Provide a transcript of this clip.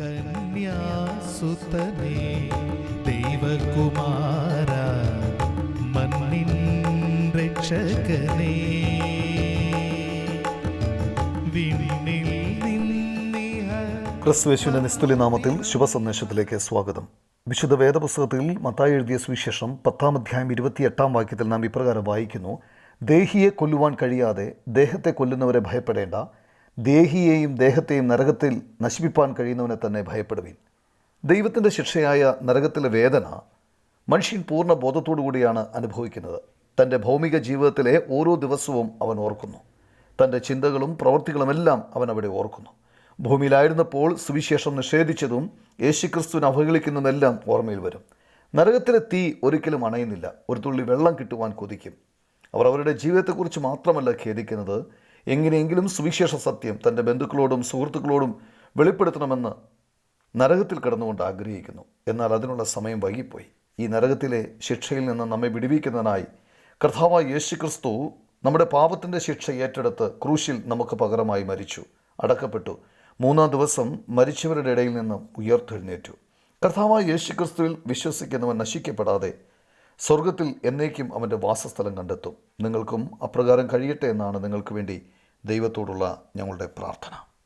കന്യാസുതനേ ദൈവകുമാര മണ്ണിൻ രക്ഷകനേ. ക്രിസ്തുവേശുവിന്റെ നിസ്തുല്യ നാമത്തിൽ ശുഭസന്ദേശത്തിലേക്ക് സ്വാഗതം. വിശുദ്ധ വേദപുസ്തകത്തിൽ മത്തായി എഴുതിയ സുവിശേഷം പത്താം അധ്യായം ഇരുപത്തിയെട്ടാം വാക്യത്തിൽ നാം ഇപ്രകാരം വായിക്കുന്നു. ദേഹിയെ കൊല്ലുവാൻ കഴിയാതെ ദേഹത്തെ കൊല്ലുന്നവരെ ഭയപ്പെടേണ്ട. ദേഹിയെയും ദേഹത്തെയും നരകത്തിൽ നശിപ്പിപ്പാൻ കഴിയുന്നവനെ തന്നെ ഭയപ്പെടുവിൻ. ദൈവത്തിന്റെ ശിക്ഷയായ നരകത്തിലെ വേദന മനുഷ്യൻ പൂർണ ബോധത്തോടു കൂടിയാണ് അനുഭവിക്കുന്നത്. തന്റെ ഭൗമിക ജീവിതത്തിലെ ഓരോ ദിവസവും അവൻ ഓർക്കുന്നു. തന്റെ ചിന്തകളും പ്രവൃത്തികളുമെല്ലാം അവൻ അവിടെ ഓർക്കുന്നു. ഭൂമിയിലായിരുന്നപ്പോൾ സുവിശേഷം നിഷേധിച്ചതും യേശുക്രിസ്തുവിനെ അവഹേളിക്കുന്നതെല്ലാം ഓർമ്മയിൽ വരും. നരകത്തിലെ തീ ഒരിക്കലും അണയുന്നില്ല. ഒരു തുള്ളി വെള്ളം കിട്ടുവാൻ കൊതിക്കും. അവർ അവരുടെ ജീവിതത്തെക്കുറിച്ച് മാത്രമല്ല ഖേദിക്കുന്നത് എങ്ങനെയെങ്കിലും സുവിശേഷ സത്യം തന്റെ ബന്ധുക്കളോടും സുഹൃത്തുക്കളോടും വെളിപ്പെടുത്തണമെന്ന് നരകത്തിൽ കിടന്നുകൊണ്ട് ആഗ്രഹിക്കുന്നു. എന്നാൽ അതിനുള്ള സമയം വൈകിപ്പോയി. ഈ നരകത്തിലെ ശിക്ഷയിൽ നിന്ന് നമ്മെ വിടുവിക്കുന്നതിനായി കർത്താവായ യേശു ക്രിസ്തു നമ്മുടെ പാപത്തിന്റെ ശിക്ഷ ഏറ്റെടുത്ത് ക്രൂശിൽ നമുക്ക് പകരമായി മരിച്ചു. അടക്കപ്പെട്ടു. മൂന്നാം ദിവസം മരിച്ചവരുടെ ഇടയിൽ നിന്നും ഉയർത്തെഴുന്നേറ്റു. കർത്താവായ യേശു ക്രിസ്തുവിൽ വിശ്വസിക്കുന്നവൻ നശിക്കപ്പെടാതെ സ്വർഗത്തിൽ എന്നേക്കും അവന്റെ വാസസ്ഥലം കണ്ടെത്തും. നിങ്ങൾക്കും അപ്രകാരം കഴിയട്ടെ എന്നാണ് നിങ്ങൾക്ക് വേണ്ടി ദൈവത്തോടുള്ള ഞങ്ങളുടെ പ്രാർത്ഥന.